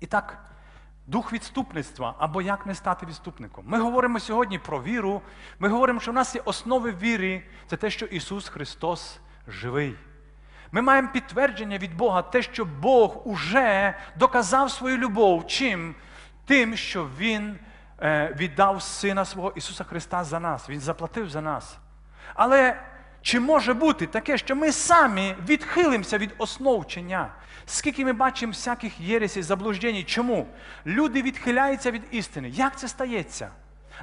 І так, дух відступництва або як не стати відступником. Ми говоримо сьогодні про віру. Ми говоримо, що в нас є основи віри. Це те, що Ісус Христос живий. Ми маємо підтвердження від Бога, те, що Бог уже доказав свою любов. Чим? Тим, що Він е, віддав Сина свого Ісуса Христа за нас. Він заплатив за нас. Але чи може бути таке, що ми самі відхилимося від основ вчення? Скільки ми бачимо всяких єресів, заблуждень. Чому? Люди відхиляються від істини. Як це стається?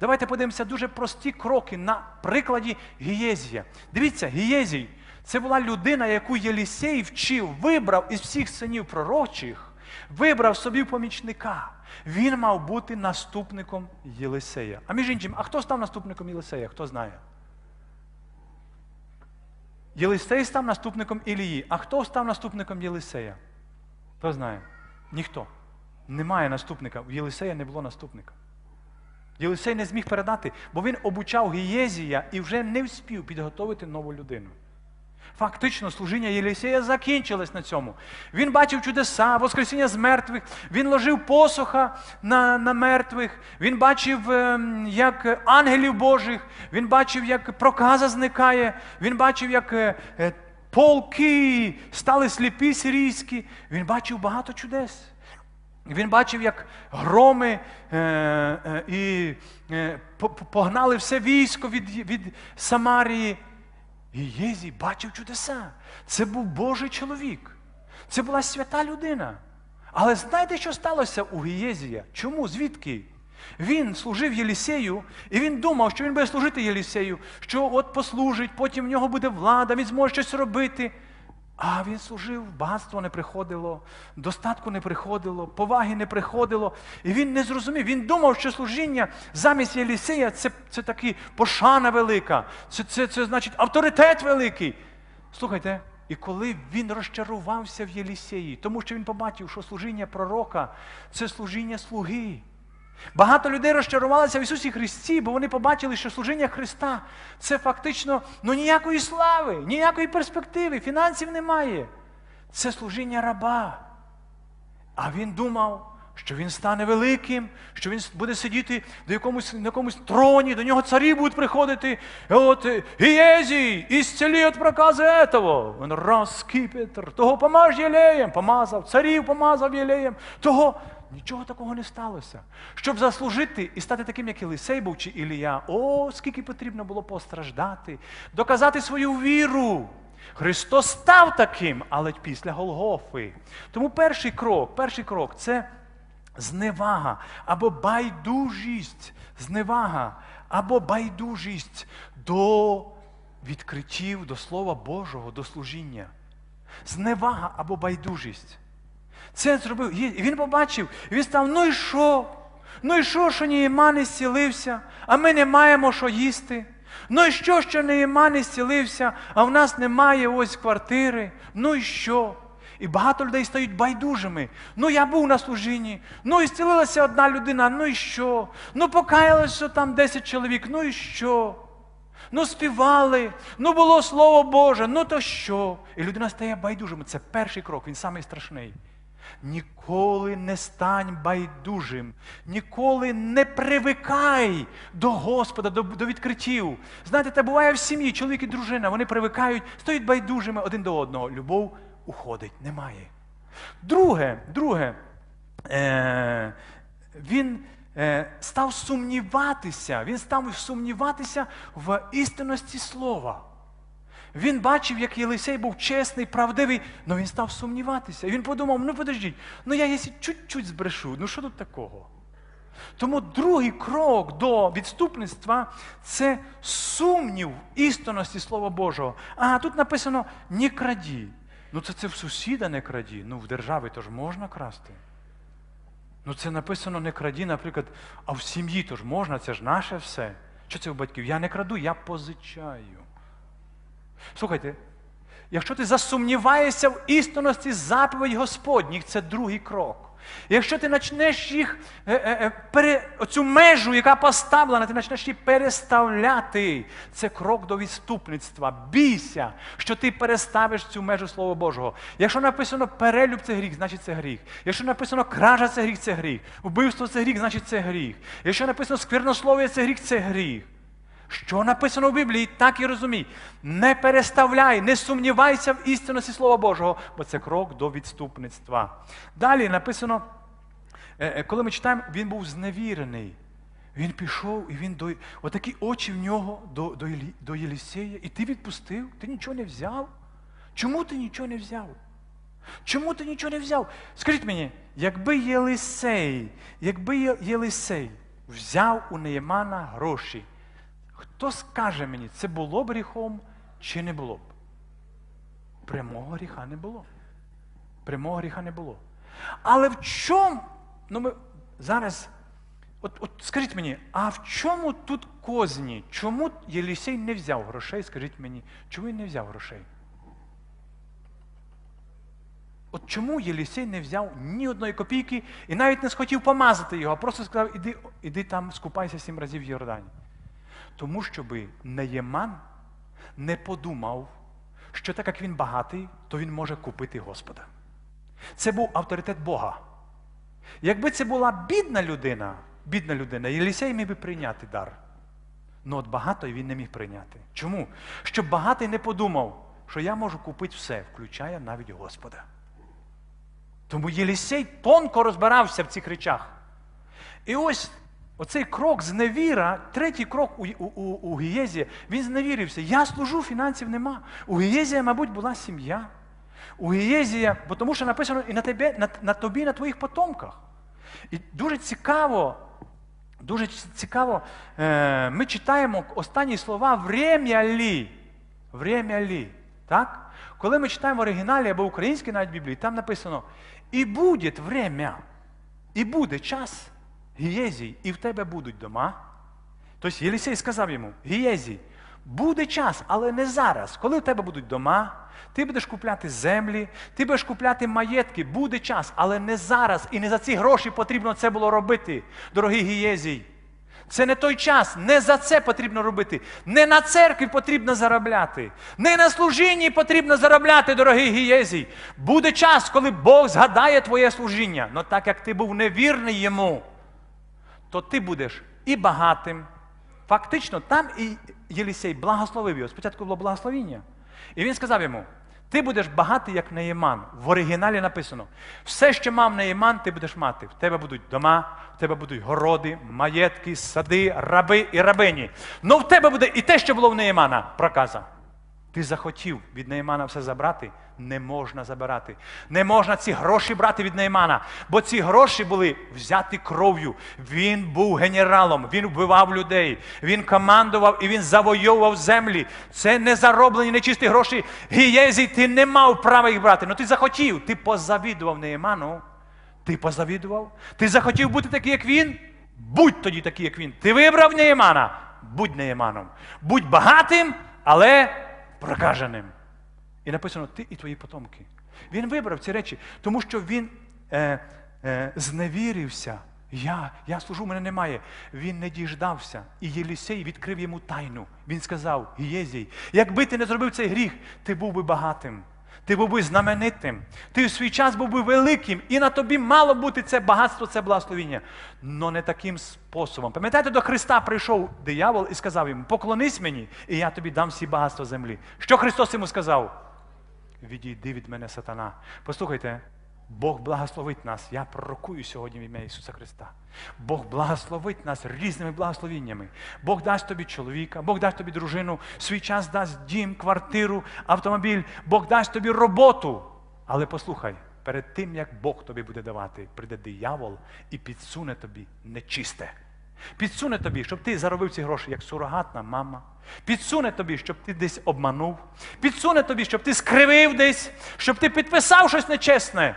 Давайте подивимося дуже прості кроки на прикладі Гієзія. Дивіться, Гієзій це була людина, яку Єлісей вчив, вибрав із всіх синів пророчих, вибрав собі помічника. Він мав бути наступником Єлисея. А між іншим, а хто став наступником Єлисея? Хто знає? Єлисей став наступником Ілії. А хто став наступником Єлисея? Хто знає? Ніхто. Немає наступника. У Єлисея не було наступника. Єлисей не зміг передати, бо він обучав Гієзія і вже не вспів підготовити нову людину. Фактично, служіння Єлисея закінчилось на цьому. Він бачив чудеса, воскресіння з мертвих, він ложив посоха на на мертвих, він бачив, ем, як ангелів Божих, він бачив, як проказа зникає, він бачив, як е, е, полки стали сліпі сирійські, він бачив багато чудес. Він бачив, як громи е, е, і е, погнали все військо від, від Самарії. Єзій бачив чудеса. Це був Божий чоловік. Це була свята людина. Але знаєте, що сталося у Гієзія? Чому? Звідки? Він служив Єлісею, і він думав, що він буде служити Єлісею, що от послужить, потім в нього буде влада, він зможе щось робити. А він служив, багатство не приходило, достатку не приходило, поваги не приходило. І він не зрозумів. Він думав, що служіння замість Єлісея це це таки пошана велика, це, це, це значить авторитет великий. Слухайте, і коли він розчарувався в Єлісеї, тому що він побачив, що служіння пророка це служіння слуги. Багато людей розчарувалися в Ісусі Христі, бо вони побачили, що служіння Христа це фактично ну, ніякої слави, ніякої перспективи, фінансів немає. Це служіння раба. А він думав, що він стане великим, що він буде сидіти до якомусь, на якомусь троні, до нього царі будуть приходити. От Гієзій, ісцелі від прокази этого. Він раз скипетр, того помаж єлеєм, помазав, царів помазав єлеєм, того. Нічого такого не сталося. Щоб заслужити і стати таким, як Єлисей був чи Ілія, о, скільки потрібно було постраждати, доказати свою віру. Христос став таким, але після Голгофи. Тому перший крок, перший крок це зневага або байдужість, зневага або байдужість до відкриттів, до Слова Божого, до служіння. Зневага або байдужість. Це зробив. І він побачив, і він став, ну і що? Ну і що, що Нієма не зцілився, а ми не маємо що їсти? Ну і що, що Неєма не зцілився, а в нас немає ось квартири? Ну і що? І багато людей стають байдужими. Ну, я був на служінні, ну і зцілилася одна людина, ну і що? Ну, покаялося там 10 чоловік, ну і що? Ну, співали, ну було Слово Боже, ну то що? І людина стає байдужим. Це перший крок, він самий страшний. Ніколи не стань байдужим, ніколи не привикай до Господа, до до відкриттів. Знаєте, це буває в сім'ї, чоловік і дружина, вони привикають, стоять байдужими один до одного. Любов уходить, немає. Друге, друге, е, він е, став сумніватися, він став сумніватися в істинності слова. Він бачив, як Єлисей був чесний, правдивий, але він став сумніватися. І він подумав: ну подождіть, ну я якщо чуть-чуть збрешу, ну що тут такого? Тому другий крок до відступництва це сумнів істинності Слова Божого. А тут написано не краді. Ну це це в сусіда не краді. Ну в державі то ж можна красти. Ну це написано не краді, наприклад, а в сім'ї то ж можна, це ж наше все. Що це у батьків? Я не краду, я позичаю. Слухайте, якщо ти засумніваєшся в істинності заповідь Господніх, це другий крок. Якщо ти почнеш їх е, е, е, пере, оцю межу, яка поставлена, ти почнеш її переставляти. Це крок до відступництва. Бійся, що ти переставиш цю межу Слова Божого. Якщо написано перелюб це гріх, значить це гріх. Якщо написано кража це гріх, це гріх. Вбивство це гріх, значить це гріх. Якщо написано сквернослов'я це гріх, це гріх. Що написано в Біблії, так і розумій. Не переставляй, не сумнівайся в істинності Слова Божого, бо це крок до відступництва. Далі написано, е, е, коли ми читаємо, він був зневірений. Він пішов, і він до отакі очі в нього до до, до Єлісея, і ти відпустив, ти нічого не взяв. Чому ти нічого не взяв? Чому ти нічого не взяв? Скажіть мені, якби Єлисей, якби Єлисей взяв у Неємана гроші, хто скаже мені, це було б гріхом чи не було б? Прямого гріха не було. Прямого гріха не було. Але в чому? Ну ми зараз. От, от скажіть мені, а в чому тут козні? Чому Єлісей не взяв грошей? Скажіть мені, чому він не взяв грошей? От чому Єлісей не взяв ні одної копійки і навіть не схотів помазати його, а просто сказав, іди, іди там, скупайся сім разів в Йордані. Тому щоби Неєман не подумав, що так як він багатий, то він може купити Господа. Це був авторитет Бога. Якби це була бідна людина, бідна людина, Єлісей міг би прийняти дар. Ну от багатий він не міг прийняти. Чому? Щоб багатий не подумав, що я можу купити все, включає навіть Господа. Тому Єлісей тонко розбирався в цих речах. І ось оцей крок зневіра, третій крок у, у, у, у Гієзі, він зневірився. Я служу, фінансів нема. У Гієзія, мабуть, була сім'я. У Гієзія, бо тому що написано і на, тебе, на, на тобі, на твоїх потомках. І дуже цікаво, дуже цікаво, е, ми читаємо останні слова «Врем'я лі». «Врем'я лі». Так? Коли ми читаємо в оригіналі або українській навіть Біблії, там написано «І буде время, і буде час, Гієзій, і в тебе будуть дома». Тобто Єлісей сказав йому, Гієзій, буде час, але не зараз. Коли в тебе будуть дома, ти будеш купляти землі, ти будеш купляти маєтки, буде час, але не зараз. І не за ці гроші потрібно це було робити, дорогий Гієзій. Це не той час, не за це потрібно робити. Не на церкві потрібно заробляти, не на служінні потрібно заробляти, дорогий Гієзій. Буде час, коли Бог згадає твоє служіння. Но так як ти був невірний йому, то ти будеш і багатим. Фактично, там і Єлісей благословив його. Спочатку було благословіння. І він сказав йому: ти будеш багатий, як Неєман. В оригіналі написано: все, що мав Неєман, ти будеш мати. В тебе будуть дома, в тебе будуть городи, маєтки, сади, раби і рабині. Ну в тебе буде і те, що було в Неємана, проказа. Ти захотів від Неймана все забрати, не можна забирати. Не можна ці гроші брати від Неймана, бо ці гроші були взяті кров'ю. Він був генералом, він вбивав людей, він командував і він завойовував землі. Це не зароблені нечисті гроші. Гієзій, ти не мав права їх брати. Ну ти захотів, ти позавідував Нейману. Ти позавідував? Ти захотів бути такий, як він? Будь тоді такий, як він. Ти вибрав Неємана? Будь Неєманом. Будь багатим, але прокаженим. І написано, ти і твої потомки. Він вибрав ці речі, тому що він е, е, зневірився. Я я служу, мене немає. Він не діждався. І Єлісей відкрив йому тайну. Він сказав: Єзій, якби ти не зробив цей гріх, ти був би багатим. Ти був би знаменитим, ти в свій час був би великим, і на тобі мало бути це багатство, це благословіння. Но не таким способом. Пам'ятаєте, до Христа прийшов диявол і сказав йому: поклонись мені, і я тобі дам всі багатства землі. Що Христос йому сказав? Відійди від мене, сатана. Послухайте, Бог благословить нас. Я пророкую сьогодні в ім'я Ісуса Христа. Бог благословить нас різними благословіннями. Бог дасть тобі чоловіка, Бог дасть тобі дружину, свій час дасть дім, квартиру, автомобіль, Бог дасть тобі роботу. Але послухай, перед тим, як Бог тобі буде давати, прийде диявол і підсуне тобі нечисте. Підсуне тобі, щоб ти заробив ці гроші як сурогатна мама. Підсуне тобі, щоб ти десь обманув. Підсуне тобі, щоб ти скривив десь, щоб ти підписав щось нечесне.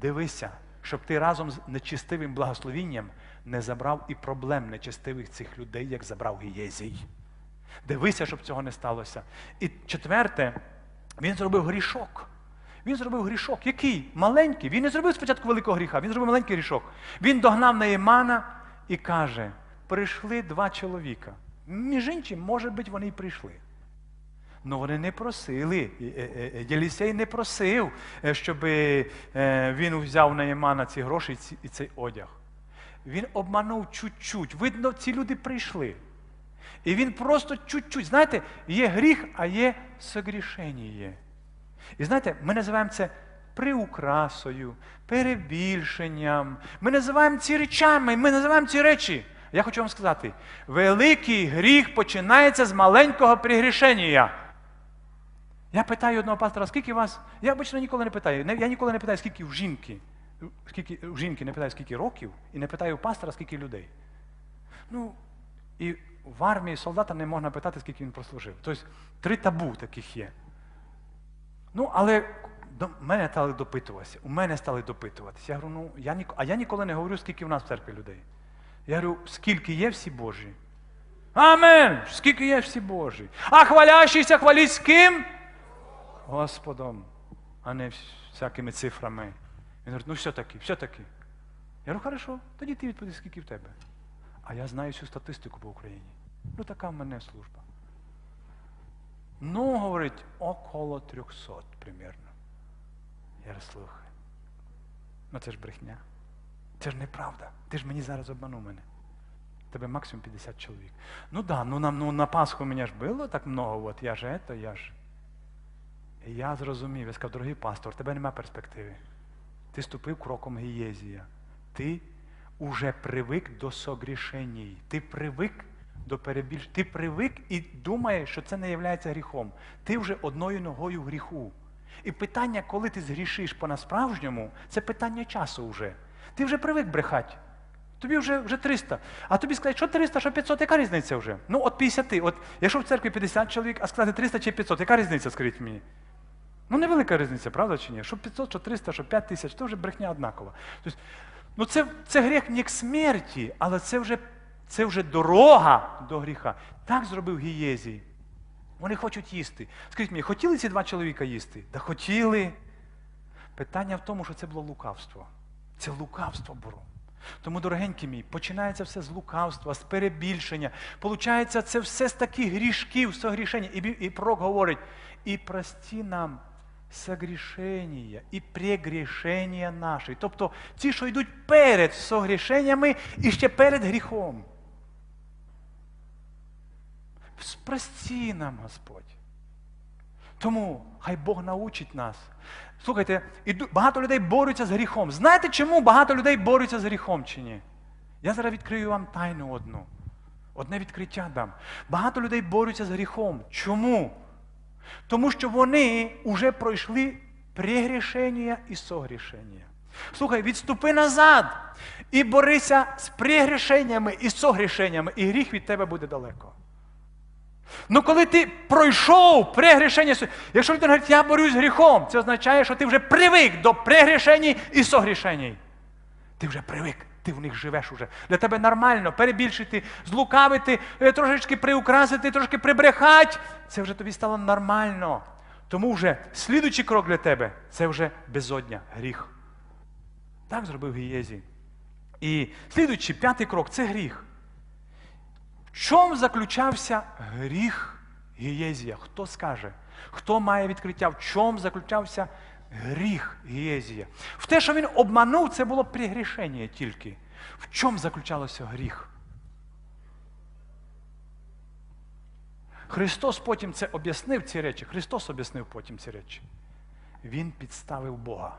Дивися, щоб ти разом з нечистивим благословінням не забрав і проблем нечистивих цих людей, як забрав Гієзій. Дивися, щоб цього не сталося. І четверте, він зробив грішок. Він зробив грішок. Який? Маленький. Він не зробив спочатку великого гріха, він зробив маленький грішок. Він догнав Наїмана і каже: прийшли два чоловіка. Між іншим, може бути, вони й прийшли. Ну вони не просили. Е, е, е, Єлісей не просив, щоб він взяв на Ємана ці гроші і цей одяг. Він обманув чуть-чуть. Видно, ці люди прийшли. І він просто чуть-чуть. Знаєте, є гріх, а є согрішення. І знаєте, ми називаємо це приукрасою, перебільшенням. Ми називаємо ці речами, ми називаємо ці речі. Я хочу вам сказати, великий гріх починається з маленького пригрішення. Я питаю одного пастора, скільки вас. Я обично ніколи не питаю. Я ніколи не питаю, скільки в жінки. Скільки в жінки не питаю, скільки років, і не питаю у пастора, скільки людей. Ну, і в армії солдата не можна питати, скільки він прослужив. Тобто три табу таких є. Ну, але до мене стали допитуватися. У мене стали допитуватися. Я говорю, ну, я ні... а я ніколи не говорю, скільки в нас в церкві людей. Я говорю, скільки є всі Божі. Амен! Скільки є всі Божі. А хвалящийся хваліть з ким? Господом, а не всякими цифрами. Він говорить, ну все-таки, все-таки. Я говорю, хорошо, тоді ти відповіди, скільки в тебе. А я знаю всю статистику по Україні. Ну, така в мене служба. Ну, говорить, около 300 примерно. Я говорю, слухай. Ну це ж брехня. Це ж неправда. Ти ж мені зараз обманув мене. Тебе максимум 50 чоловік. Ну да, ну, на, ну на Пасху мене ж було так много, от я ж ето, я ж. І я зрозумів, я сказав, дорогий пастор, тебе нема перспективи. Ти ступив кроком гієзія. Ти уже привик до согрішень. Ти привик до перебільш. Ти привик і думаєш, що це не є гріхом. Ти вже одною ногою в гріху. І питання, коли ти згрішиш по-насправжньому, це питання часу вже. Ти вже привик брехати. Тобі вже, вже 300. А тобі сказати, що 300, що 500, яка різниця вже? Ну, от 50. От, якщо в церкві 50 чоловік, а сказати 300 чи 500, яка різниця, скажіть мені? Ну, невелика різниця, правда чи ні? Що 500, що 300, що 5 тисяч, це вже брехня однакова. Тобто, ну це, це гріх не к смерті, але це вже, це вже дорога до гріха. Так зробив Гієзій. Вони хочуть їсти. Скажіть мені, хотіли ці два чоловіка їсти? Да хотіли. Питання в тому, що це було лукавство. Це лукавство було. Тому, дорогенькі мій, починається все з лукавства, з перебільшення. Получається, це все з таких грішків, согрішення. І, і пророк говорить, і прості нам согрішення, і прегрішення наші. Тобто ті, що йдуть перед согрішеннями і ще перед гріхом. Прості нам, Господь. Тому хай Бог научить нас. Слухайте, багато людей борються з гріхом. Знаєте, чому багато людей борються з гріхом чи ні? Я зараз відкрию вам тайну одну. Одне відкриття дам. Багато людей борються з гріхом. Чому? Тому що вони вже пройшли прегрішення і согрішення. Слухай, відступи назад і борися з прегрішеннями і согрішеннями, і гріх від тебе буде далеко. Ну, коли ти пройшов прегрішення, якщо людина говорить, я борюсь з гріхом, це означає, що ти вже привик до прегрішень і согрішень. Ти вже привик, ти в них живеш уже. Для тебе нормально перебільшити, злукавити, е, трошечки приукрасити, трошки прибрехати. Це вже тобі стало нормально. Тому вже слідуючий крок для тебе це вже безодня, гріх. Так зробив Гієзій. І слідуючий п'ятий крок це гріх. В чому заключався гріх Гієзія? Хто скаже? Хто має відкриття? В чому заключався гріх Гієзія? В те, що він обманув, це було пригрішення тільки. В чому заключалося гріх? Христос потім це об'яснив ці речі. Христос об'яснив потім ці речі. Він підставив Бога.